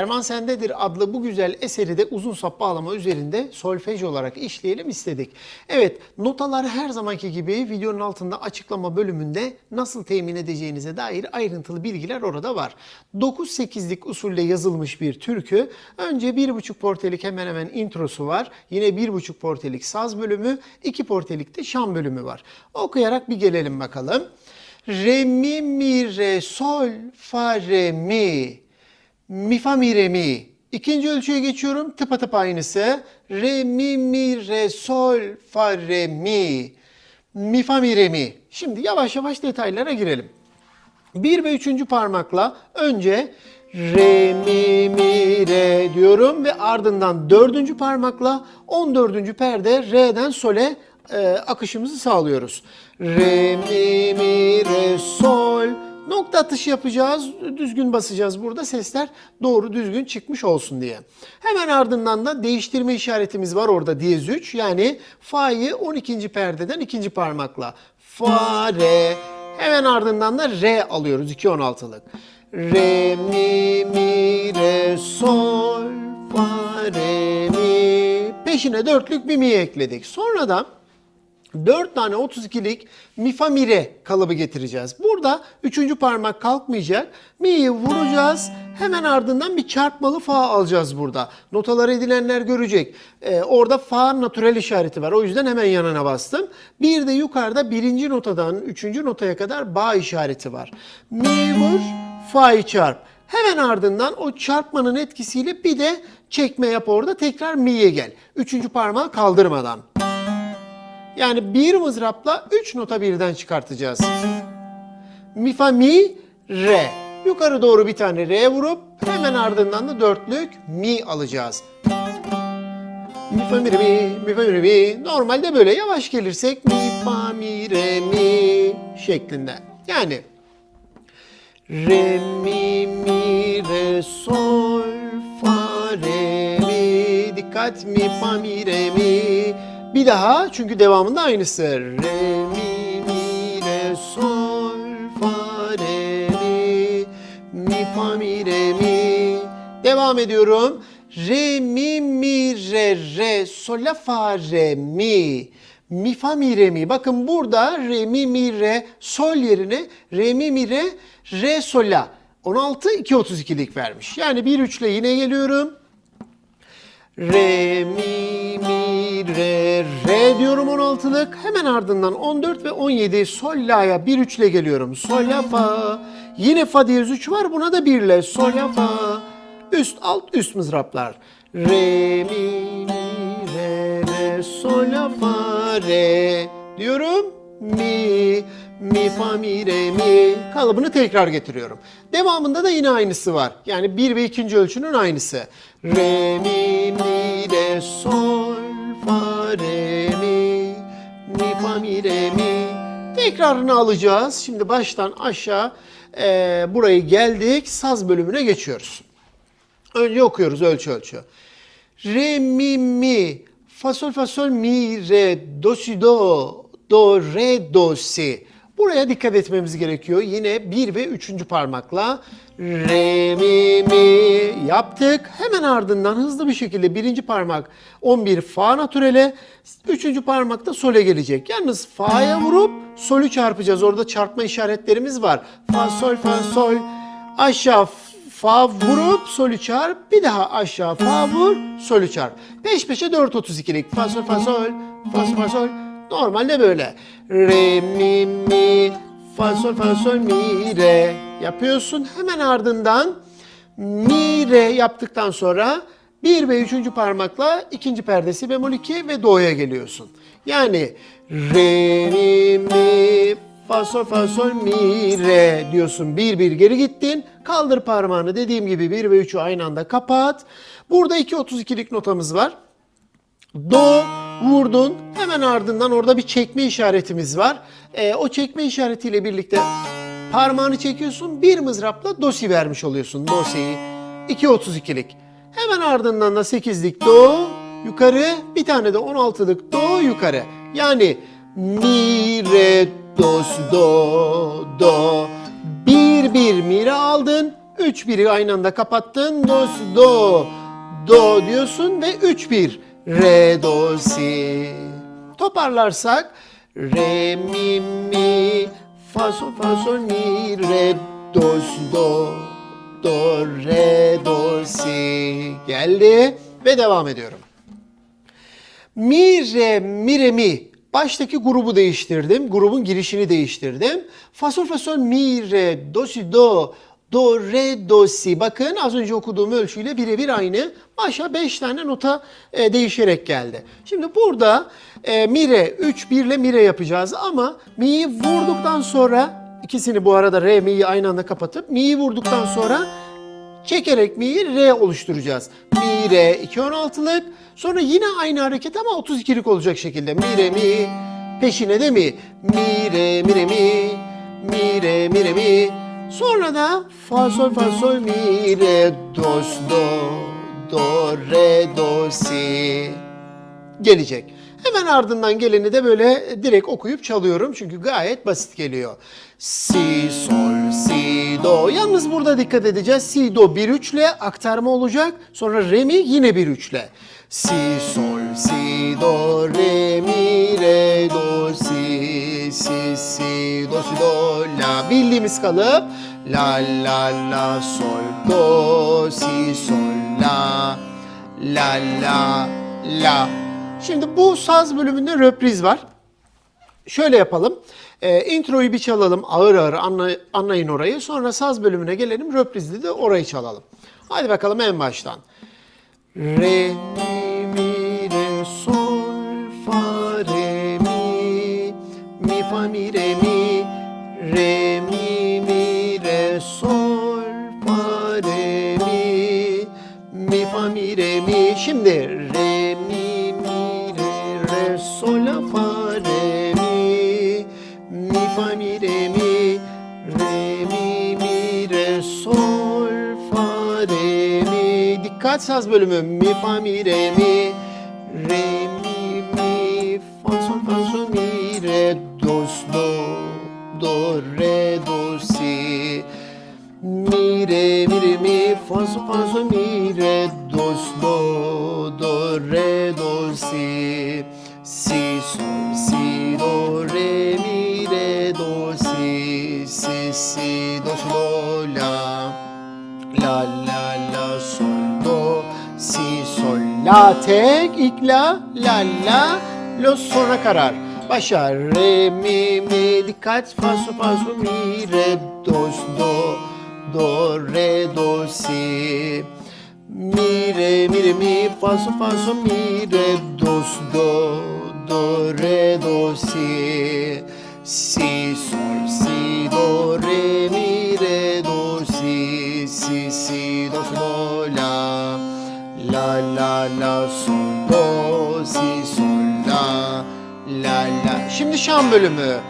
Erman Sendedir adlı bu güzel eseri de uzun sap bağlama üzerinde solfej olarak işleyelim istedik. Evet notalar her zamanki gibi videonun altında açıklama bölümünde nasıl temin edeceğinize dair ayrıntılı bilgiler orada var. 9-8'lik usulle yazılmış bir türkü. Önce 1,5 portelik hemen hemen introsu var. Yine 1,5 portelik saz bölümü, 2 portelik de şan bölümü var. Okuyarak bir gelelim bakalım. Re mi mi re sol fa re mi. Mi fa mi re mi. İkinci ölçüye geçiyorum. Tıpatıp aynısı. Re mi mi re sol fa re mi. Mi fa mi re mi. Şimdi yavaş yavaş detaylara girelim. Bir ve üçüncü parmakla önce re mi mi re diyorum ve ardından dördüncü parmakla 14. perde re'den sole e, akışımızı sağlıyoruz. Re mi mi re sol nokta atışı yapacağız. Düzgün basacağız burada sesler doğru düzgün çıkmış olsun diye. Hemen ardından da değiştirme işaretimiz var orada diyez 3. Yani fa'yı 12. perdeden ikinci parmakla fa re Hemen ardından da re alıyoruz 2.16'lık. Re mi mi re sol fa re mi. Peşine dörtlük bir mi ekledik. Sonra da 4 tane 32'lik mi mi re kalıbı getireceğiz. Burada üçüncü parmak kalkmayacak. Mi'yi vuracağız. Hemen ardından bir çarpmalı fa alacağız burada. Notalar edilenler görecek. Ee, orada fa natürel işareti var. O yüzden hemen yanına bastım. Bir de yukarıda birinci notadan üçüncü notaya kadar ba işareti var. Mi vur, fa'yı çarp. Hemen ardından o çarpmanın etkisiyle bir de çekme yap orada. Tekrar mi'ye gel. Üçüncü parmağı kaldırmadan. Yani bir mızrapla üç nota birden çıkartacağız. Mi fa mi re. Yukarı doğru bir tane re vurup hemen ardından da dörtlük mi alacağız. Mi fa mi re mi, mi fa mi re mi. Normalde böyle yavaş gelirsek mi fa mi re mi şeklinde. Yani re mi mi re sol fa re mi. Dikkat mi fa mi re mi. Bir daha çünkü devamında aynısı. Re mi mi re sol fa re mi mi fa mi re mi. Devam ediyorum. Re mi mi re re sol la fa re mi. Mi fa mi re mi. Bakın burada re mi mi re sol yerine re mi mi re re sol la. 16 2.32'lik vermiş. Yani 1 3 ile yine geliyorum. Re mi mi re re diyorum 16'lık. Hemen ardından 14 ve 17 sol la'ya 1 3 ile geliyorum. Sol la fa. Yine fa diyez 3 var. Buna da 1 ile sol la fa. Üst alt üst mızraplar. Re mi mi re re sol la fa re diyorum. Mi mi fa mi re mi kalıbını tekrar getiriyorum. Devamında da yine aynısı var. Yani bir ve ikinci ölçünün aynısı. Re mi mi re sol fa re mi mi fa mi re mi. Tekrarını alacağız. Şimdi baştan aşağı e, burayı geldik. Saz bölümüne geçiyoruz. Önce okuyoruz ölçü ölçü. Re mi mi fa sol fa sol mi re do si do do re do si. Buraya dikkat etmemiz gerekiyor. Yine bir ve üçüncü parmakla re mi mi yaptık. Hemen ardından hızlı bir şekilde birinci parmak 11 fa natürele, üçüncü parmak da sole gelecek. Yalnız fa'ya vurup solü çarpacağız. Orada çarpma işaretlerimiz var. Fa sol fa sol aşağı fa vurup solü çarp bir daha aşağı fa vur solü çarp. Peş peşe 4.32'lik fa sol fa sol fa sol fa sol normalde böyle. Re mi mi fa sol fa sol mi re yapıyorsun. Hemen ardından mi re yaptıktan sonra bir ve üçüncü parmakla ikinci perdesi bemol 2 ve do'ya geliyorsun. Yani re mi mi fa sol fa sol mi re diyorsun. Bir bir geri gittin. Kaldır parmağını dediğim gibi 1 ve 3'ü aynı anda kapat. Burada 2.32'lik notamız var. Do vurdun. Hemen ardından orada bir çekme işaretimiz var. Ee, o çekme işaretiyle birlikte parmağını çekiyorsun. Bir mızrapla do si vermiş oluyorsun. Do si 2.32'lik. Hemen ardından da 8'lik do yukarı. Bir tane de 16'lık do yukarı. Yani mi re do do do. Bir bir mi re aldın. 3 1'i aynı anda kapattın. Do do do diyorsun ve 3 1 re do si. Toparlarsak re mi mi fa sol fa sol mi re do si do do re do si geldi ve devam ediyorum. Mi re mi re mi. Baştaki grubu değiştirdim. Grubun girişini değiştirdim. Fa sol fa sol mi re do si do do re do si. Bakın az önce okuduğum ölçüyle birebir aynı. Başa 5 tane nota e, değişerek geldi. Şimdi burada e, mi re 3 1 ile mi re yapacağız ama mi'yi vurduktan sonra ikisini bu arada re mi'yi aynı anda kapatıp mi'yi vurduktan sonra Çekerek mi'yi re oluşturacağız. Mi re 2 16'lık. Sonra yine aynı hareket ama 32'lik olacak şekilde. Mi re mi. Peşine de mi. Mi re mi re mi. Mi re mi re mi. Sonra da fa sol fa sol mi re do do. Do re do si gelecek. Hemen ardından geleni de böyle direkt okuyup çalıyorum çünkü gayet basit geliyor. Si, sol, si, do. Yalnız burada dikkat edeceğiz. Si, do 1 3 ile aktarma olacak. Sonra re mi yine 1 3 ile. Si, sol, si, do, re, mi, re, do, si, si, si, do, si, do, la. Bildiğimiz kalıp. La, la, la, sol, do, si, sol, la. La, la, la. Şimdi bu saz bölümünde röpriz var. Şöyle yapalım. Ee, introyu bir çalalım ağır ağır anla- anlayın orayı. Sonra saz bölümüne gelelim. Röprizde de orayı çalalım. Hadi bakalım en baştan. Re, fa, mi, re, mi, re, mi, mi, re, sol, fa, re, mi. Dikkat saz bölümü. Mi, fa, mi, re, mi, re, mi, mi, fa, sol, fa, sol, mi, re, do, do, do, re, do, si. Mi, re, mi, re, mi, fa, sol, fa, sol, mi, re, do, si, sol, la, tek, ilk la, la, la, lo, sonra karar. Başa, re, mi, mi, dikkat, fa, sol, fa, sol, mi, re, do, do, do, re, do, si. Mi, re, mi, re, mi, fa, sol, fa, sol, mi, re, do, do, do, re, do. Si, şan bölümü.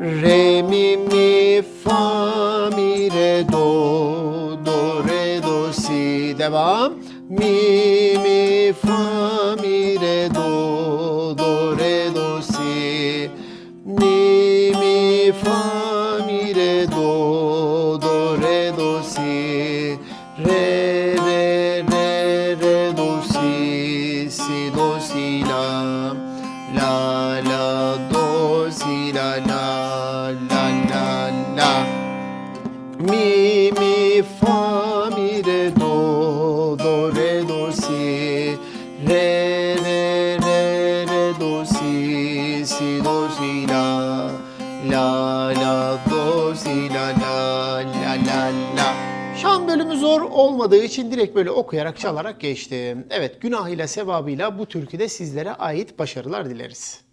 Re, mi, mi, fa, mi, re, do, do, re, do, si. Devam. Mi, zor olmadığı için direkt böyle okuyarak çalarak geçtim. Evet günahıyla sevabıyla bu türküde sizlere ait başarılar dileriz.